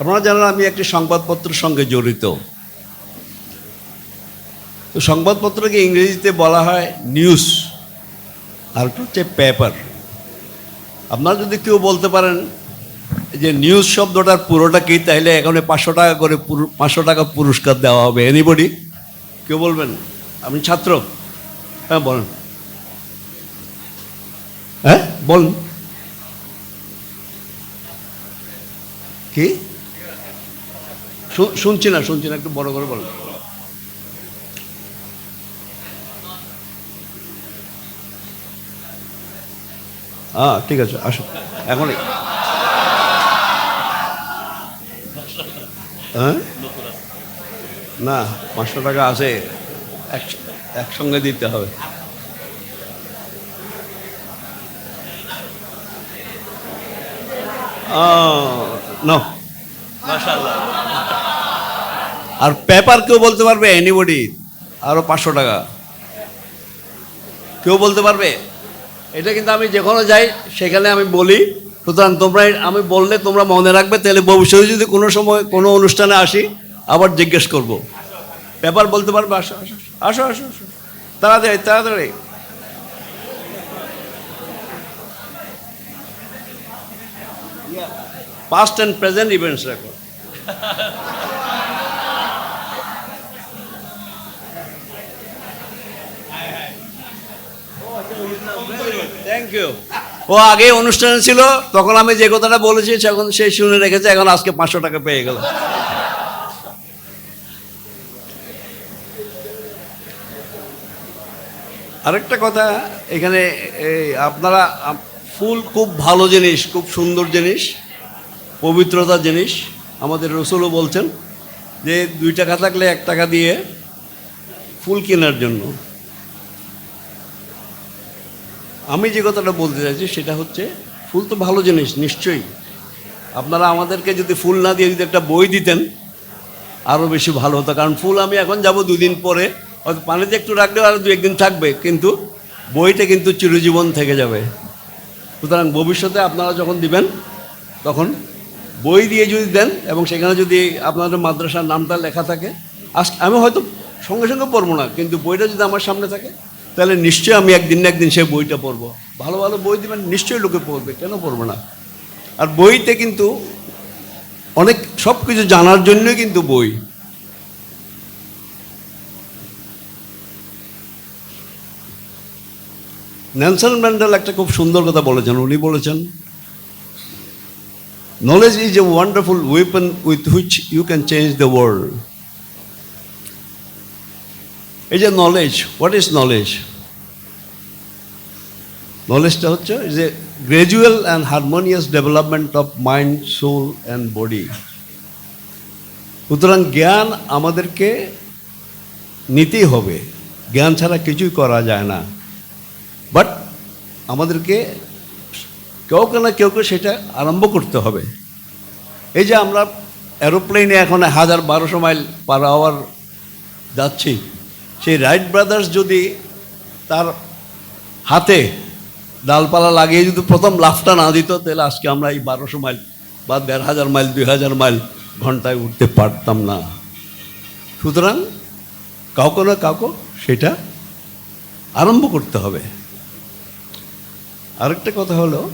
আপনারা জানেন আমি একটি সংবাদপত্রের সঙ্গে জড়িত। তো সংবাদপত্রকে ইংরেজিতে বলা হয় নিউজ, আর হচ্ছে পেপার। আপনারা যদি কেউ বলতে পারেন যে নিউজ শব্দটার পুরোটা কি তাইলে এখানে পাঁচশো টাকা করে পাঁচশো টাকা পুরস্কার দেওয়া হবে। এনিবডি কেউ বলবেন? আপনি ছাত্র। হ্যাঁ বলেন। হ্যাঁ বলুন। কি? শুনছি না শুনছি না, একটু বড় করে বলুন। হ্যাঁ ঠিক আছে আসো এখনই হ্যাঁ? না, পাঁচশো টাকা আছে, এক- একসঙ্গে দিতে হবে। ও নো আর পেপার কেউ বলতে পারবে এনিবডি আরও পাঁচশো টাকা। কেউ বলতে পারবে? এটা কিন্তু আমি যেখানে যাই, সেখানে আমি বলি। সুতরাং তোমরা, আমি বললে তোমরা মনে রাখবে, তাহলে ভবিষ্যতে যদি কোনো সময় কোনো অনুষ্ঠানে আসি, আবার জিজ্ঞেস করব। পেপার বলতে পারবে? আসো আসো আসো আসো তাড়াতাড়ি তাড়াতাড়ি। Past and present events record thank you ও আগে অনুষ্ঠানে ছিল, তখন আমি যে কথাটা বলেছি তখন সে শুনে রেখেছে, এখন আজকে পাঁচশো টাকা পেয়ে গেল। আরেকটা কথা, এখানে এই আপনারা ফুল খুব ভালো জিনিস, খুব সুন্দর জিনিস পবিত্রতার জিনিস, আমাদের রসুলও বলছেন যে দুই টাকা থাকলে এক টাকা দিয়ে ফুল কেনার জন্য। আমি যে কথাটা বলতে চাইছি সেটা হচ্ছে, ফুল তো ভালো জিনিস, নিশ্চয়ই। আপনারা আমাদেরকে যদি ফুল না দিয়ে যদি একটা বই দিতেন আরও বেশি ভালো হতো। কারণ ফুল আমি এখন যাব দুদিন পরে, হয়তো পানিতে একটু রাখলেও আরও দু একদিন থাকবে, কিন্তু বইটা কিন্তু চিরজীবন থেকে যাবে। সুতরাং ভবিষ্যতে আপনারা যখন দিবেন, তখন বই দিয়ে যদি দেন এবং সেখানে যদি আপনাদের মাদ্রাসার নামটা লেখা থাকে, আজ আমি হয়তো সঙ্গে সঙ্গে পড়ব না, কিন্তু বইটা যদি আমার সামনে থাকে তাহলে নিশ্চয়ই আমি একদিন না একদিন সেই বইটা পড়ব। ভালো ভালো বই দিবেন, নিশ্চয়ই লোকে পড়বে, কেন পড়ব না? আর বইতে কিন্তু অনেক সব কিছু জানার জন্যই কিন্তু বই। নেলসন ম্যান্ডেল একটা খুব সুন্দর কথা বলেছেন, উনি বলেছেন knowledge is a wonderful weapon with which you can change the world এই যে নলেজ হোয়াট ইজ নলেজ নলেজটা হচ্ছে যে gradual and harmonious development of mind soul and body সুতরাং জ্ঞান আমাদেরকে নিতেই হবে। জ্ঞান ছাড়া কিছুই করা যায় না। বাট আমাদেরকে কেউ কেউ না কেউ কেউ সেটা আরম্ভ করতে হবে। এই যে আমরা এরোপ্লেনে এখন হাজার বারোশো মাইল পার আওয়ার যাচ্ছি, সেই রাইট ব্রাদার্স যদি তার হাতে ডালপালা লাগিয়ে যদি প্রথম লাফটা না দিত, তাহলে আজকে আমরা এই বারোশো মাইল বা দেড় হাজার মাইল, দুই হাজার মাইল ঘন্টায় উঠতে পারতাম না। সুতরাং কাউকে না কাউকে সেটা আরম্ভ করতে হবে। আরেকটা কথা হলো,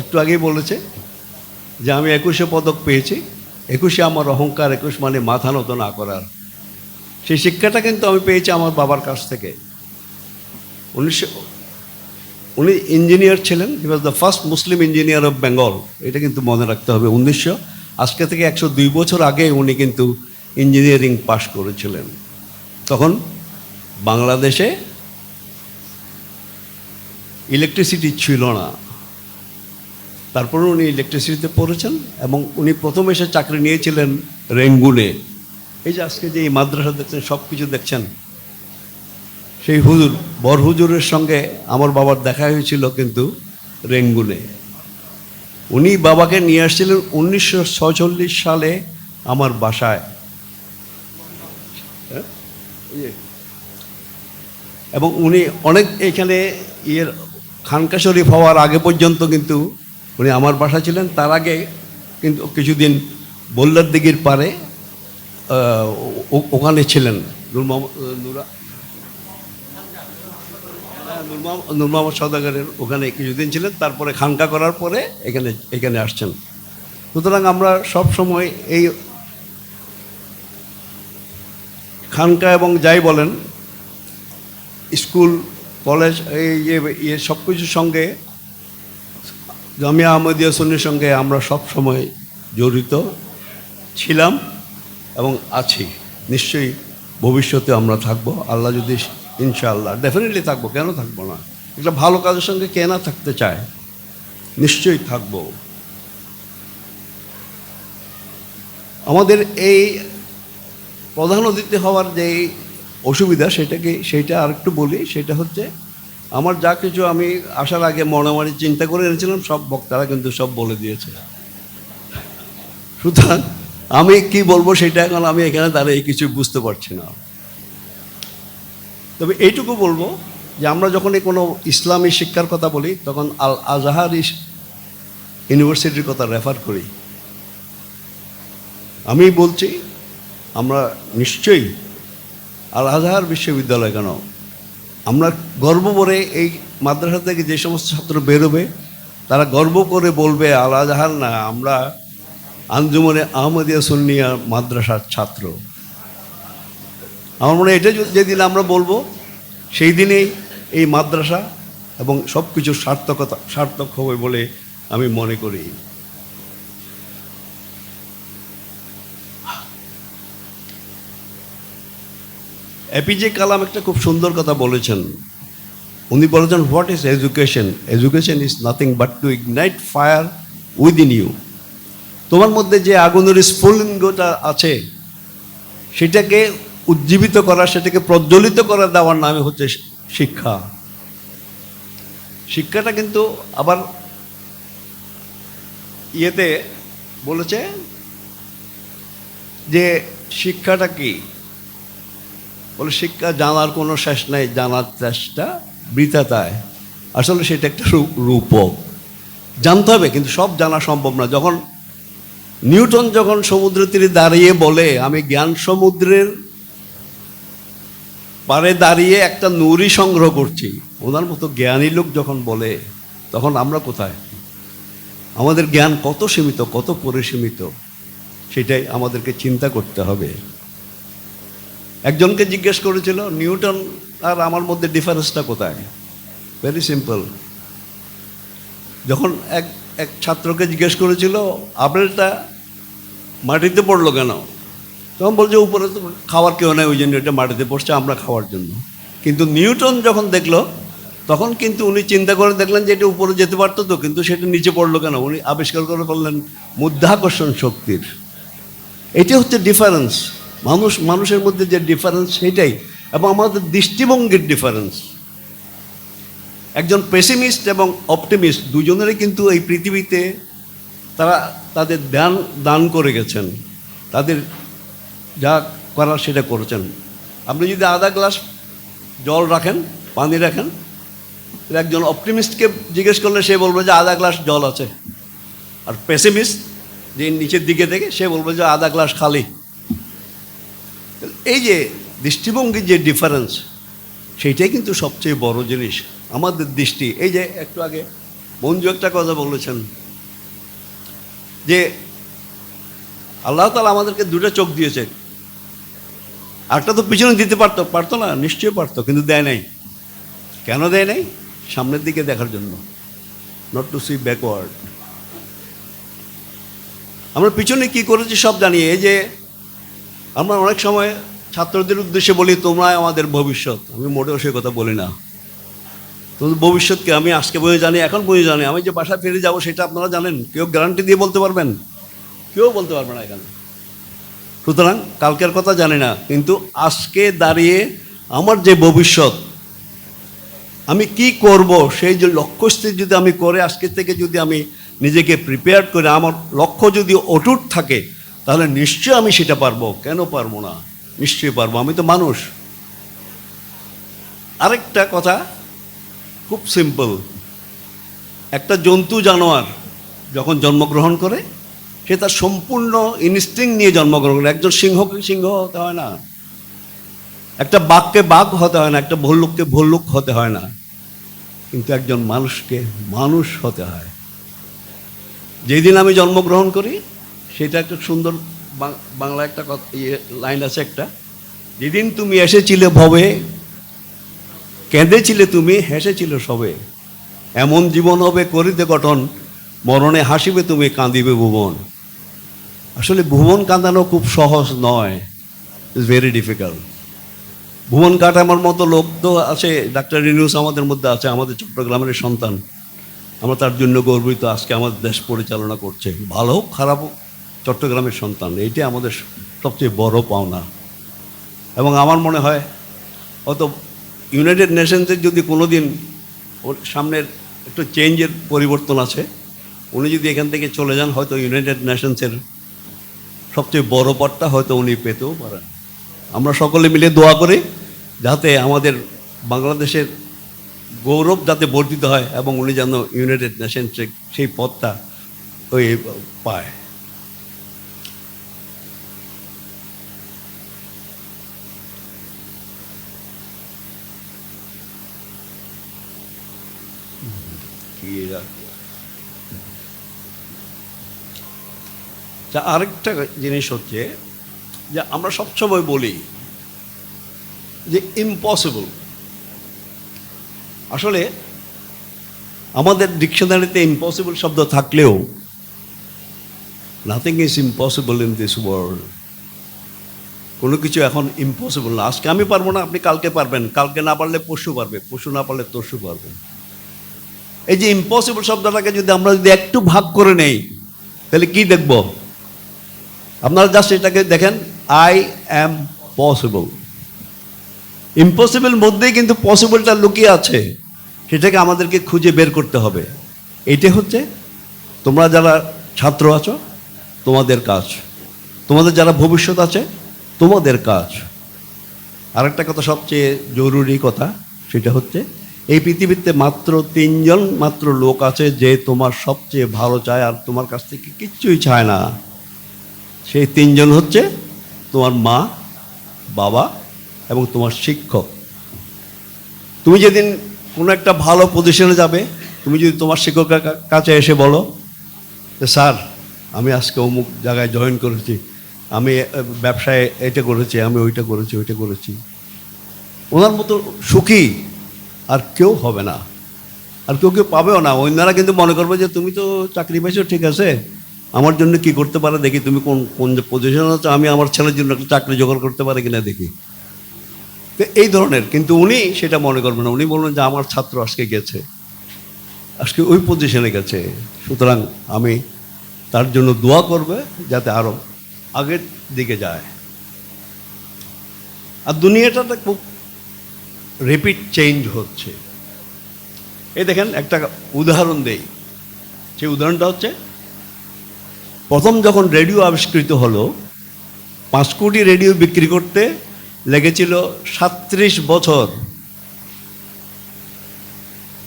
একটু আগেই বলেছে যে আমি একুশে পদক পেয়েছি। একুশে আমার অহংকার, একুশ মানে মাথা নত না করার। সেই শিক্ষাটা কিন্তু আমি পেয়েছি আমার বাবার কাছ থেকে। উনিশশো উনি ইঞ্জিনিয়ার ছিলেন he was the first Muslim engineer of Bengal এটা কিন্তু মনে রাখতে হবে, উনিশশো, আজকে থেকে একশো দুই বছর আগে উনি কিন্তু ইঞ্জিনিয়ারিং পাশ করেছিলেন। তখন বাংলাদেশে ইলেকট্রিসিটি ছিল না। তারপরে উনি ইলেকট্রিসিটিতে পড়েছেন এবং উনি প্রথম এসে চাকরি নিয়েছিলেন রেঙ্গুনে। এই যে আজকে যে এই মাদ্রাসা দেখছেন সব কিছু দেখছেন সেই হুজুর, বর হুজুরের সঙ্গে আমার বাবার দেখা হয়েছিল কিন্তু রেঙ্গুনে। উনি বাবাকে নিয়ে আসছিলেন উনিশশো সালে আমার বাসায়। হ্যাঁ? এবং উনি অনেক এখানে ইয়ের খানকা শরীফ হওয়ার আগে পর্যন্ত কিন্তু উনি আমার বাসা ছিলেন। তার আগে কিন্তু কিছুদিন বল্লার দিঘির পারে ওখানে ছিলেন। নূর মোহাম্মদ নুরা নূর মোহাম্মদ- নূর মোহাম্মদ সদাগরের ওখানে কিছুদিন ছিলেন, তারপরে খানকা করার পরে এখানে এখানে আসছেন। সুতরাং আমরা সব সময় এই খানকা এবং যাই বলেন, স্কুল, কলেজ, এই যে ইয়ে সব কিছুর সঙ্গে, জামিয়া আহমদিয়া সুন্নির সঙ্গে আমরা সব সময় জড়িত ছিলাম এবং আছি। নিশ্চয়ই ভবিষ্যতে আমরা থাকব। আল্লাহ যদি ইনশাআল্লাহ। ডেফিনেটলি থাকব, কেন থাকব না? একটা ভালো কাজের সঙ্গে কে না থাকতে চায়, নিশ্চয়ই থাকব। আমাদের এই প্রধান অতিথি হওয়ার যে অসুবিধা সেটাকে সেইটা আর একটু বলি, সেটা হচ্ছে আমার যা কিছু আমি আসার আগে মনে চিন্তা করে এনেছিলাম, সব বক্তারা কিন্তু সব বলে দিয়েছে। সুতরাং আমি কি বলব সেটা এখন আমি এখানে দাঁড়িয়ে কিছু বুঝতে পারছি না। তবে এইটুকু বলব যে আমরা যখন এই কোনো ইসলামী শিক্ষার কথা বলি, তখন আল আজহার ইউনিভার্সিটির কথা রেফার করি। আমি বলছি, আমরা নিশ্চয়ই আল আজহার বিশ্ববিদ্যালয় কেন? আমরা গর্ব করে এই মাদ্রাসা থেকে যে সমস্ত ছাত্র বেরোবে, তারা গর্ব করে বলবে, আল আজহার না, আমরা আঞ্জুমনে আহমদিয়া সুন্নিয়া মাদ্রাসার ছাত্র। আমার মনে হয় এটা যদি- যেদিন আমরা বলব, সেই দিনেই এই মাদ্রাসা এবং সব কিছুর সার্থকতা সার্থক হবে বলে আমি মনে করি। এপিজে কালাম একটা খুব সুন্দর কথা বলেছেন। উনি বলেছেন what is education education is nothing but to ignite fire within you তোমার মধ্যে যে আগুনের স্ফুলিঙ্গটা আছে, সেটাকে উজ্জীবিত করা, সেটাকে প্রজ্বলিত করে দেওয়ার নামে হচ্ছে শিক্ষা। শিক্ষাটা কিন্তু আবার ইয়েতে বলেছে যে শিক্ষাটা কি? বলে শিক্ষা জানার কোনো শেষ নাই, জানার চেষ্টা বৃথা তাই আসলে সেটা একটা রূপ- রূপক। জানতে হবে, কিন্তু সব জানা সম্ভব না। যখন নিউটন যখন সমুদ্র তীরে দাঁড়িয়ে বলে, আমি জ্ঞান সমুদ্রের পারে দাঁড়িয়ে একটা নুরি সংগ্রহ করছি। ওনার মতো জ্ঞানী লোক যখন বলে, তখন আমরা কোথায়? আমাদের জ্ঞান কত সীমিত, কত পরিসীমিত সেটাই আমাদেরকে চিন্তা করতে হবে। একজনকে জিজ্ঞেস করেছিল, নিউটন আর আমার মধ্যে ডিফারেন্সটা কোথায়? ভেরি সিম্পল যখন এক এক ছাত্রকে জিজ্ঞেস করেছিল, আপেলটা মাটিতে পড়ল কেন? তখন বলছে, উপরে তো খাওয়ার কেউ নেই, ওই জন্য এটা মাটিতে পড়ছে, আমরা খাওয়ার জন্য। কিন্তু নিউটন যখন দেখল, তখন কিন্তু উনি চিন্তা করে দেখলেন যে এটা উপরে যেতে পারতো তো, কিন্তু সেটা নিচে পড়ল কেন? উনি আবিষ্কার করে ফেললেন মুদ্রাকর্ষণ শক্তির। এটি হচ্ছে ডিফারেন্স মানুষ, মানুষের মধ্যে যে ডিফারেন্স সেটাই, এবং আমাদের দৃষ্টিভঙ্গির ডিফারেন্স একজন পেসিমিস্ট এবং অপটিমিস্ট দুজনেরই কিন্তু এই পৃথিবীতে তারা তাদের ধ্যান, দান করে গেছেন। তাদের যা করার সেটা করেছেন। আপনি যদি আধা গ্লাস জল রাখেন, পানি রাখেন একজন অপটিমিস্টকে জিজ্ঞেস করলে সে বলবে যে আধা গ্লাস জল আছে। আর পেসিমিস্ট যে নিচের দিকে থেকে, সে বলবে যে আধা গ্লাস খালি। এই যে দৃষ্টিভঙ্গির যে ডিফারেন্স সেইটাই কিন্তু সবচেয়ে বড় জিনিস। আমাদের দৃষ্টি। এই যে একটু আগে মঞ্জু একটা কথা বলেছেন, যে আল্লাহ তালা আমাদেরকে দুটো চোখ দিয়েছে। একটা তো পিছনে দিতে পারতো পারতো না, নিশ্চয়ই পারতো, কিন্তু দেয় নাই। কেন দেয় নাই? সামনের দিকে দেখার জন্য। নট টু সি ব্যাকওয়ার্ড আমরা পিছনে কি করেছি সব জানি। এই যে আমরা অনেক সময় ছাত্রদের উদ্দেশ্যে বলি, তোমরাই আমাদের ভবিষ্যৎ। আমি মোটেও সে কথা বলি না। তোমাদের ভবিষ্যৎকে আমি আজকে বই জানি, এখন বই জানি। আমি যে বাসায় ফিরে যাব, সেটা আপনারা জানেন। কেউ গ্যারান্টি দিয়ে বলতে পারবেন? কেউ বলতে পারবে না এখানে। সুতরাং কালকের কথা জানি না, কিন্তু আজকে দাঁড়িয়ে আমার যে ভবিষ্যৎ, আমি কি করব, সেই যে লক্ষ্যস্থির যদি আমি করে, আজকে থেকে যদি আমি নিজেকে প্রিপেয়ার করে, আমার লক্ষ্য যদি অটুট থাকে, তাহলে নিশ্চয়ই আমি সেটা পারব। কেন পারব না? নিশ্চয়ই পারব। আমি তো মানুষ। আরেকটা কথা, খুব সিম্পল একটা জন্তু জানোয়ার যখন জন্মগ্রহণ করে সে তার সম্পূর্ণ ইনস্টিং নিয়ে জন্মগ্রহণ করে। একজন সিংহকে সিংহ হতে হয় না? একটা বাঘকে বাঘ হতে হয় না, একটা ভল্লুককে ভল্লুক হতে হয় না। কিন্তু একজন মানুষকে মানুষ হতে হয়। যেদিন আমি জন্মগ্রহণ করি, সেটা একটা সুন্দর বাংলা একটা কথা ইয়ে লাইন আছে একটা। যেদিন তুমি এসেছিলে ভবে, কেঁদেছিলে তুমি, হেসেছিলে সবে। এমন জীবন হবে করিতে গঠন মরণে হাসিবে তুমি, কাঁদিবে ভুবন। আসলে ভুবন কাঁদানো খুব সহজ নয়। ইটস ভেরি ডিফিকাল্ট ভুবন কাটামার মতো লোক তো আছে, ডাক্তার রিনিউস আমাদের মধ্যে আছে, আমাদের চট্টগ্রামের সন্তান। আমরা তার জন্য গর্বিত, আজকে আমাদের দেশ পরিচালনা করছে। ভালো হোক, খারাপ হোক, চট্টগ্রামের সন্তান, এইটাই আমাদের সবচেয়ে বড় পাওনা। এবং আমার মনে হয়, অত ইউনাইটেড নেশনসের যদি কোনো দিন ওর সামনের একটু চেঞ্জের পরিবর্তন আছে উনি যদি এখান থেকে চলে যান, হয়তো ইউনাইটেড নেশনসের সবচেয়ে বড় পদটা হয়তো উনি পেতেও পারেন। আমরা সকলে মিলে দোয়া করি যাতে আমাদের বাংলাদেশের গৌরব যাতে বর্ধিত হয় এবং উনি যেন ইউনাইটেড নেশনসে সেই পদটা ওই পায়। কি তা আরেকটা জিনিস হচ্ছে যে আমরা সবসময় বলি যে ইম্পসিবল আসলে আমাদের ডিকশনারিতে ইম্পসিবল শব্দ থাকলেও nothing is impossible in this world কোনো কিছু এখন ইম্পসিবল না। আজকে আমি পারব না, আপনি কালকে পারবেন। কালকে না পারলে পশু পারবে। পশু না পারলে তরশু পারবে। এই যে ইম্পসিবল শব্দটাকে যদি আমরা যদি একটু ভাগ করে নেই, তাহলে কি দেখব? আপনারা জাস্ট এটাকে দেখেন আই অ্যাম পসিবল ইম্পসিবল মধ্যেই কিন্তু পসিবলটা লুকিয়ে আছে। সেটাকে আমাদেরকে খুঁজে বের করতে হবে। এইটা হচ্ছে তোমরা যারা ছাত্র আছো, তোমাদের কাজ। তোমাদের যারা ভবিষ্যৎ আছে, তোমাদের কাজ। আরেকটা কথা সবচেয়ে জরুরি কথা, সেটা হচ্ছে এই পৃথিবীতে মাত্র তিনজন মাত্র লোক আছে যে তোমার সবচেয়ে ভালো চায় আর তোমার কাছ থেকে কিচ্ছুই চায় না। সেই তিনজন হচ্ছে তোমার মা, বাবা এবং তোমার শিক্ষক। তুমি যেদিন কোনো একটা ভালো পজিশনে যাবে, তুমি যদি তোমার শিক্ষকের কাছে এসে বলো যে, স্যার, আমি আজকে অমুক জায়গায় জয়েন করেছি, আমি ব্যবসায় এটা করেছি, আমি ওইটা করেছি ওইটা করেছি। ওনার মতো সুখী আর কেউ হবে না। আর কেউ কেউ পাবেও না। অন্যরা কিন্তু মনে করবে যে, তুমি তো চাকরি পাইছো ঠিক আছে আমার জন্য কি করতে পারে দেখি তুমি কোন কোন যে পজিশন আছো, আমি আমার ছেলের জন্য একটা চাকরি জোগাড় করতে পারি কিনা দেখি। তো এই ধরনের, কিন্তু উনি সেটা মনে করবেন না, উনি বলবেন যে আমার ছাত্র আজকে গেছে, আজকে ওই পজিশনে গেছে, সুতরাং আমি তার জন্য দোয়া করবে যাতে আরও আগের দিকে যায়। আর দুনিয়াটাতে খুব রেপিড চেঞ্জ হচ্ছে। এই দেখেন একটা উদাহরণ দেই, সেই উদাহরণটা হচ্ছে প্রথম যখন রেডিও আবিষ্কৃত হলো, পাঁচ কোটি রেডিও বিক্রি করতে লেগেছিল সাত্রিশ বছর।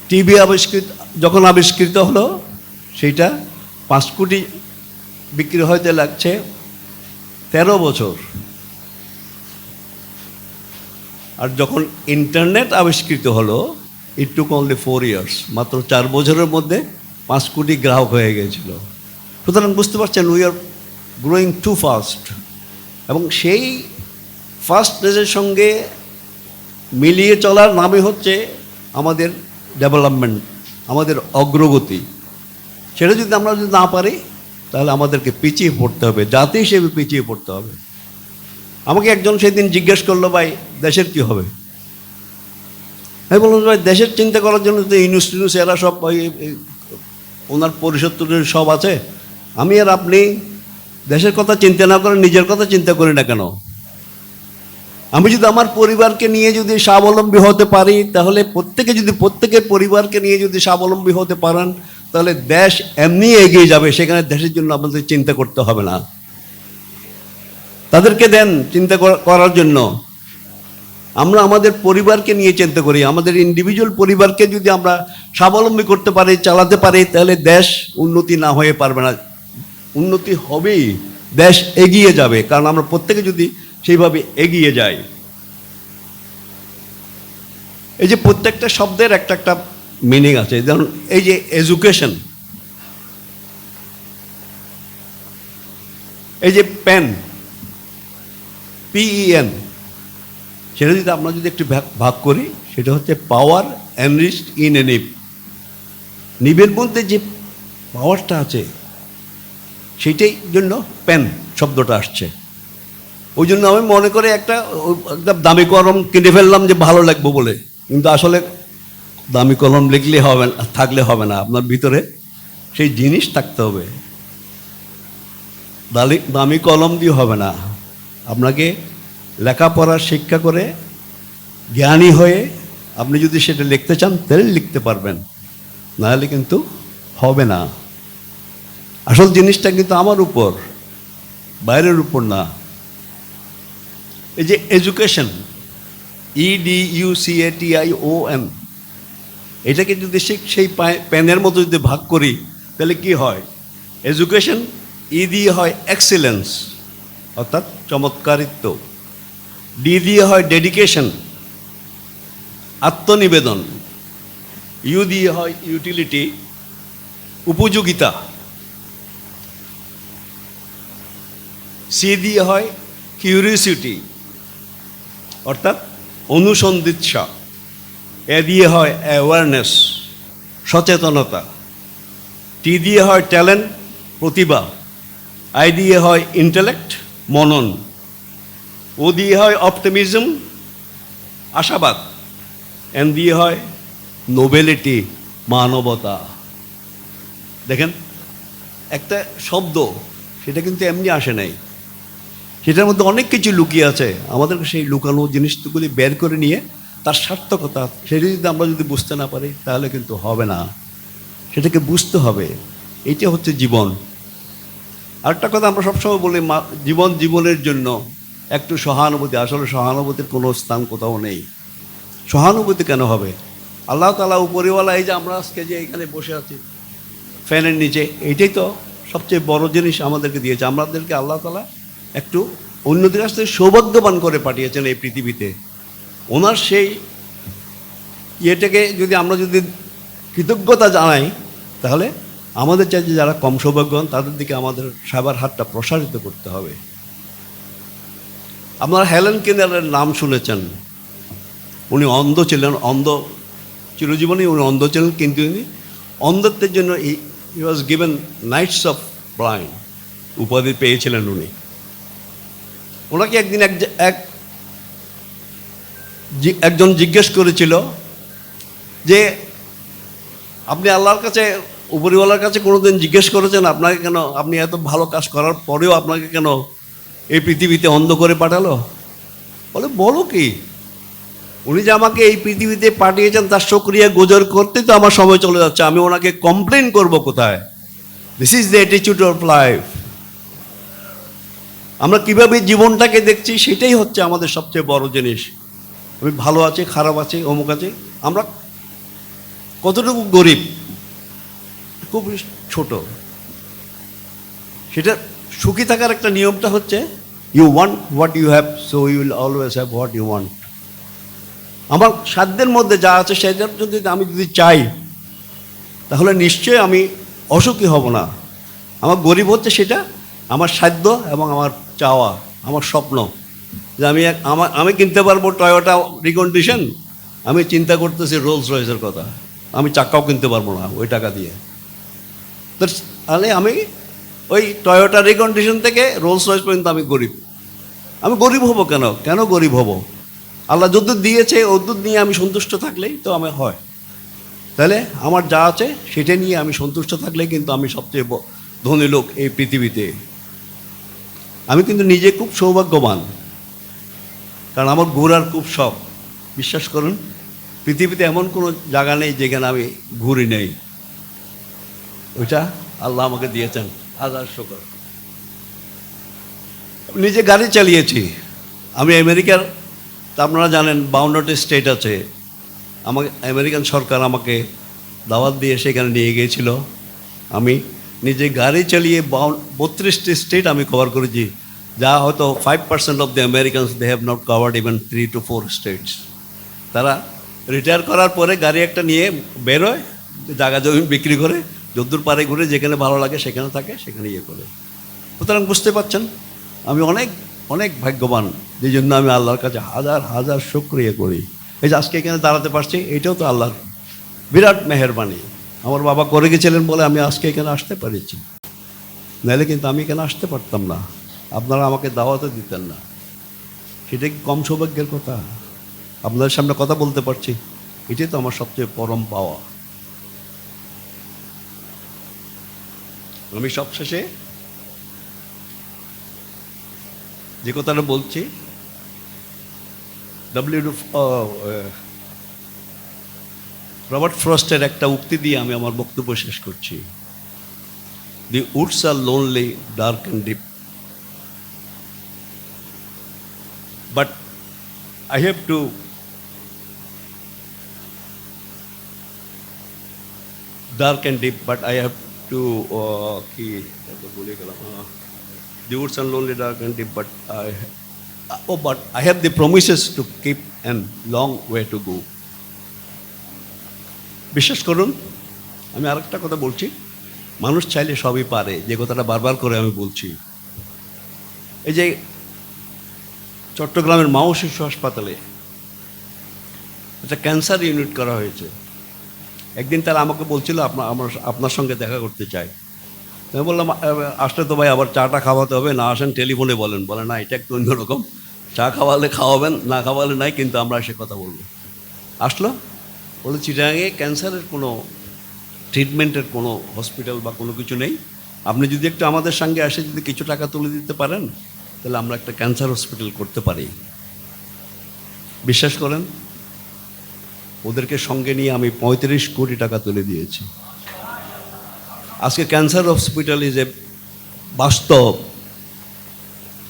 টিভি আবিষ্কৃত, যখন আবিষ্কৃত হলো সেটা পাঁচ কোটি বিক্রি হইতে লাগছে তেরো বছর। আর যখন ইন্টারনেট আবিষ্কৃত হলো it took only four years মাত্র চার বছরের মধ্যে পাঁচ কোটি গ্রাহক হয়ে গিয়েছিল সুতরাং বুঝতে পারছেন we are growing too fast এবং সেই ফাস্টনেসের সঙ্গে মিলিয়ে চলার নামে হচ্ছে আমাদের ডেভেলপমেন্ট আমাদের অগ্রগতি। সেটা যদি আমরা যদি না পারি, তাহলে আমাদেরকে পিছিয়ে পড়তে হবে, জাতি হিসেবে পিছিয়ে পড়তে হবে। আমাকে একজন সেদিন জিজ্ঞেস করল, ভাই, দেশের কি হবে? আমি বললাম, ভাই, দেশের চিন্তা করার জন্য তো টিনুস এরা সব ওই ওনার পরিষদ সব আছে। আমি আর আপনি দেশের কথা চিন্তা না করে, নিজের কথা চিন্তা করি না কেন? আমি যদি আমার পরিবারকে নিয়ে যদি স্বাবলম্বী হতে পারি, তাহলে প্রত্যেকে যদি প্রত্যেকের পরিবারকে নিয়ে যদি স্বাবলম্বী হতে পারেন, তাহলে দেশ এমনি এগিয়ে যাবে। সেখানে দেশের জন্য আমাদের চিন্তা করতে হবে না। তাদেরকে দেন চিন্তা করা- করার জন্য। আমরা আমাদের পরিবারকে নিয়ে চিন্তা করি। আমাদের ইন্ডিভিজুয়াল পরিবারকে যদি আমরা স্বাবলম্বী করতে পারি, চালাতে পারি, তাহলে দেশ উন্নতি না হয়ে পারবে না। উন্নতি হবেই, দেশ এগিয়ে যাবে। কারণ আমরা প্রত্যেকে যদি সেইভাবে এগিয়ে যাই। এই যে প্রত্যেকটা শব্দের একটা একটা মিনিং আছে। যেমন এই যে এডুকেশন এই যে পেন পিইএন সেটা যদি আমরা যদি একটু ভাগ- করি, সেটা হচ্ছে পাওয়ার এনরিচড ইন এ নিপ নিবের মধ্যে যে পাওয়ারটা আছে সেইটাই জন্য পেন শব্দটা আসছে। ওই জন্য আমি মনে করে একটা একদম দামি কলম কিনে ফেললাম যে ভালো লাগবো বলে। কিন্তু আসলে দামি কলম লিখলে হবে না, থাকলে হবে না। আপনার ভিতরে সেই জিনিস থাকতে হবে। দালি, দামি কলম দিয়ে হবে না। আপনাকে লেখাপড়া শিক্ষা করে জ্ঞানী হয়ে আপনি যদি সেটা লিখতে চান, তাহলে লিখতে পারবেন। নাহলে কিন্তু হবে না। আসল জিনিসটা কিন্তু আমার উপর, বাইরের উপর না। এই যে education E D U C A T I O N এটাকে যদি সেই প্যানের মতো যদি ভাগ করি, তাহলে কি হয়? এডুকেশন ই দিয়ে হয় এক্সেলেন্স অর্থাৎ চমৎকারিত্ব। ডি দিয়ে হয় ডেডিকেশন আত্মনিবেদন। ইউ দিয়ে হয় ইউটিলিটি উপযোগিতা। সি দিয়ে হয় কিউরিয়াসিটি অর্থাৎ অনুসন্ধিৎসা। এ দিয়ে হয় অ্যাওয়ারনেস সচেতনতা। টি দিয়ে হয় ট্যালেন্ট প্রতিভা। আই দিয়ে হয় ইন্টেলেক্ট মনন। ও দিয়ে হয় অপটিমিজম আশাবাদ। এন দিয়ে হয় নোবেলিটি মানবতা। দেখেন, একটা শব্দ, সেটা কিন্তু এমনি আসে নাই। সেটার মধ্যে অনেক কিছু লুকিয়ে আছে। আমাদেরকে সেই লুকানো জিনিসগুলি বের করে নিয়ে তার সার্থকতা সেটা যদি আমরা যদি বুঝতে না পারি, তাহলে কিন্তু হবে না। সেটাকে বুঝতে হবে। এটা হচ্ছে জীবন। আরেকটা কথা আমরা সবসময় বলি, মা- জীবন জীবনের জন্য একটু সহানুভূতি। আসলে সহানুভূতির কোনো স্থান কোথাও নেই। সহানুভূতি কেন হবে? আল্লাহ তালা উপরিওয়ালা, এই যে আমরা আজকে যে এখানে বসে আছি, ফ্যানের নিচে এইটাই তো সবচেয়ে বড় জিনিস আমাদেরকে দিয়েছে। আমাদেরকে আল্লাহ তালা একটু অন্যদের কাছ থেকে সৌভাগ্যবান করে পাঠিয়েছেন এই পৃথিবীতে। ওনার সেই ইয়েটাকে যদি আমরা যদি কৃতজ্ঞতা জানাই, তাহলে আমাদের চাইতে যারা কম সৌভাগ্যবান, তাদের দিকে আমাদের সাবার হাতটা প্রসারিত করতে হবে। আপনারা হেলেন কেনারের নাম শুনেছেন। উনি অন্ধ ছিলেন, অন্ধ চিরজীবনই উনি অন্ধ ছিলেন, কিন্তু উনি অন্ধত্বের জন্য he was given knights of blind উপাধি পেয়েছিলেন উনি। ওনাকে একদিন এক এক একজন জিজ্ঞেস করেছিল যে, আপনি আল্লাহর কাছে, উপরিওয়ালার কাছে কোনোদিন জিজ্ঞেস করেছেন আপনাকে কেন? আপনি এত ভালো কাজ করার পরেও আপনাকে কেন এই পৃথিবীতে অন্ধ করে পাঠালো? বলে, বলো কি? উনি যে আমাকে এই পৃথিবীতে পাঠিয়েছেন, তার সক্রিয়া গোজর করতে তো আমার সময় চলে যাচ্ছে। আমি ওনাকে কমপ্লেন করব কোথায়? দিস ইজ দ্য অ্যাটিচিউড অফ লাইফ আমরা কীভাবে জীবনটাকে দেখছি সেটাই হচ্ছে আমাদের সবচেয়ে বড় জিনিস। আমি ভালো আছি, খারাপ আছি, অমুক আছে, আমরা কতটুকু গরিব? খুব ছোট। সেটা সুখী থাকার একটা নিয়মটা হচ্ছে you want what you have so you will always have what you want আমার সাধ্যের মধ্যে যা আছে সেটার যদি আমি যদি চাই, তাহলে নিশ্চয়ই আমি অসুখী হব না। আমার গরিব হচ্ছে সেটা আমার সাধ্য এবং আমার চাওয়া, আমার স্বপ্ন। যে আমি এক, আমার, আমি কিনতে পারব টয়োটা রিকন্ডিশন আমি চিন্তা করতেছি রোলস রয়েসের কথা। আমি চাক্কাও কিনতে পারব না ওই টাকা দিয়ে। তো তাহলে আমি ওই টয়োটা রিকন্ডিশন থেকে রোলস রয়েস পর্যন্ত আমি গরিব। আমি গরিব হব কেন? কেন গরিব হব? আল্লাহ যদ্দূর দিয়েছে ওদ্দূর নিয়ে আমি সন্তুষ্ট থাকলেই তো আমি হয়। তাহলে আমার যা আছে সেটা নিয়ে আমি সন্তুষ্ট থাকলে কিন্তু আমি সবচেয়ে ধনী লোক এই পৃথিবীতে। আমি কিন্তু নিজে খুব সৌভাগ্যবান। কারণ আমার ঘোরার খুব শখ। বিশ্বাস করুন, পৃথিবীতে এমন কোনো জায়গা নেই যেখানে আমি ঘুরি নেই। ওইটা আল্লাহ আমাকে দিয়েছেন। হাজার শকর। নিজে গাড়ি চালিয়েছি। আমি আমেরিকার, তা আপনারা জানেন, বাউন্ডারি স্টেট আছে। আমাকে, আমেরিকান সরকার আমাকে দাওয়াত দিয়ে সেখানে নিয়ে গিয়েছিল। আমি নিজে গাড়ি চালিয়ে বত্রিশটি স্টেট আমি কভার করেছি, যা হয়তো five percent of the Americans they have not covered even three two four states তারা রিটায়ার করার পরে গাড়ি একটা নিয়ে বেরোয় জায়গা জমি বিক্রি করে, যদ্দূর পারে ঘুরে যেখানে ভালো লাগে সেখানে থাকে, সেখানে ইয়ে করে। সুতরাং বুঝতে পারছেন, আমি অনেক অনেক ভাগ্যবান, যে জন্য আমি আল্লাহর কাছে হাজার হাজার শুক্রিয়া করি। এই যে আজকে এখানে দাঁড়াতে পারছি, এটাও তো আল্লাহর বিরাট মেহরবানি। আমার বাবা করে গেছিলেন বলে আমি আজকে এখানে আসতে পেরেছি। নাহলে কিন্তু আমি এখানে আসতে পারতাম না। আপনারা আমাকে দাওয়াতও দিতেন না। সেটা কি কম সৌভাগ্যের কথা? আপনাদের সামনে কথা বলতে পারছি। এটাই তো আমার সবচেয়ে পরম পাওয়া। আমি সবশেষে যে কথাটা বলছি ডব্লিউ রবার্ট ফ্রস্টের একটা উক্তি দিয়ে আমি আমার বক্তব্য শেষ করছি। The woods are lonely, dark and deep. But I have to dark and deep, but I have to কি ভুলে গেলাম the woods are lonely, dark and deep, but I oh, but I have the promises to keep and long way to go. বিশ্বাস করুন, আমি আরেকটা কথা বলছি। মানুষ চাইলে সবই পারে, যে কথাটা বারবার করে আমি বলছি। এই যে চট্টগ্রামের মাও শিশু হাসপাতালে একটা ক্যান্সার ইউনিট করা হয়েছে। একদিন তারা আমাকে বলছিল আপনার আমার, আপনার সঙ্গে দেখা করতে চাই। আমি বললাম আসলে তো ভাই, আবার চাটা খাওয়াতে হবে, না আসেন টেলিফোনে বলেন। বলে, না, এটা একটু অন্যরকম চা খাওয়ালে খাওয়াবেন, না খাওয়ালে নাই, কিন্তু আমরা সে কথা বলব। আসলো। বলে চিটাঙে ক্যান্সারের কোনো ট্রিটমেন্টের কোনো হসপিটাল বা কোনো কিছু নেই। আপনি যদি একটু আমাদের সঙ্গে আসে, যদি কিছু টাকা তুলে দিতে পারেন, তাহলে আমরা একটা ক্যান্সার হসপিটাল করতে পারি। বিশ্বাস করেন? ওদেরকে সঙ্গে নিয়ে আমি পঁয়ত্রিশ কোটি টাকা তুলে দিয়েছি। আজকে ক্যান্সার হসপিটাল ইজ এ বাস্তব।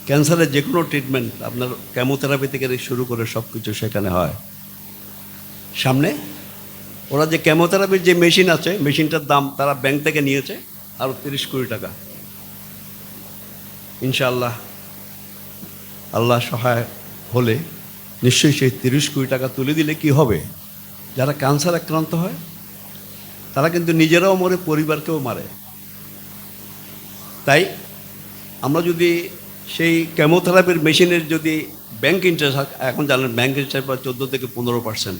ক্যান্সারের যে কোনো ট্রিটমেন্ট, আপনার কেমোথেরাপি থেকে শুরু করে সব কিছু সেখানে হয়। সামনে ওরা যে কেমোথেরাপির যে মেশিন আছে মেশিনটার দাম তারা ব্যাংক থেকে নিয়েছে আরও তিরিশ কোটি টাকা। ইনশাআল্লাহ, আল্লাহ সহায় হলে নিশ্চয়ই সেই তিরিশ কোটি টাকা তুলে দিলে কি হবে? যারা ক্যান্সার আক্রান্ত হয়, তারা কিন্তু নিজেরাও মরে, পরিবারকেও মারে। তাই আমরা যদি সেই কেমোথেরাপির মেশিনের যদি ব্যাংক ইন্টারেস্ট এখন জানেন ব্যাংক ইন্টারেস্ট প্রায় চোদ্দ থেকে পনেরো পার্সেন্ট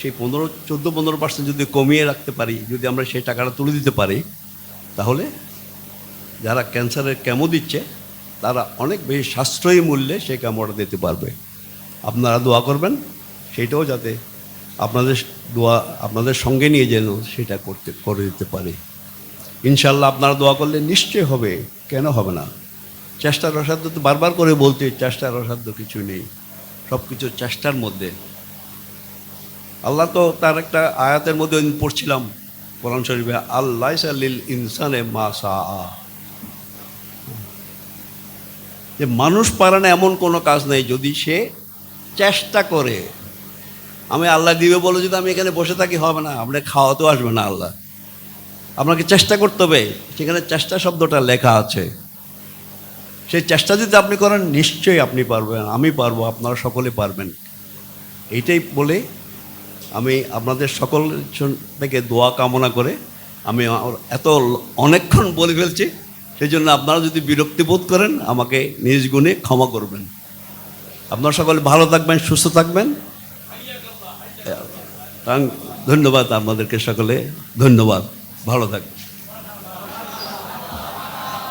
সেই পনেরো, চোদ্দ, পনেরো পার্সেন্ট যদি কমিয়ে রাখতে পারি, যদি আমরা সেই টাকাটা তুলে দিতে পারি, তাহলে যারা ক্যান্সারের কেমো দিচ্ছে, তারা অনেক বেশি সাশ্রয়ী মূল্যে সেই কেমোটা দিতে পারবে। আপনারা দোয়া করবেন সেইটাও যাতে আপনাদের দোয়া, আপনাদের সঙ্গে নিয়ে যেন সেটা করতে, করে দিতে পারে। ইনশাল্লাহ আপনারা দোয়া করলে নিশ্চয় হবে, কেন হবে না? চেষ্টার অসাধ্য তো বারবার করে বলতে চেষ্টার অসাধ্য কিছু নেই। সব কিছু চেষ্টার মধ্যে। আল্লাহ তো তার একটা আয়াতের মধ্যে পড়ছিলাম কোরআন শরীফে আল্লাহ ইনসানে মা যে মানুষ পারে না এমন কোনো কাজ নেই, যদি সে চেষ্টা করে। আমি আল্লাহ দিবে বলে যদি আমি এখানে বসে থাকি, হবে না, আপনার খাওয়াতেও আসবে না আল্লাহ। আপনাকে চেষ্টা করতে হবে, সেখানে চেষ্টা শব্দটা লেখা আছে। সেই চেষ্টা যদি আপনি করেন, নিশ্চয়ই আপনি পারবেন, আমি পারব, আপনারা সকলে পারবেন। এইটাই বলে আমি আপনাদের সকল থেকে দোয়া কামনা করে আমি এত অনেকক্ষণ বলে ফেলছি, সেই জন্য আপনারা যদি বিরক্তি বোধ করেন, আমাকে নিজ গুণে ক্ষমা করবেন। আপনারা সকলে ভালো থাকবেন, সুস্থ থাকবেন। ধন্যবাদ আপনাদেরকে সকলে, ধন্যবাদ। ভালো থাকবেন।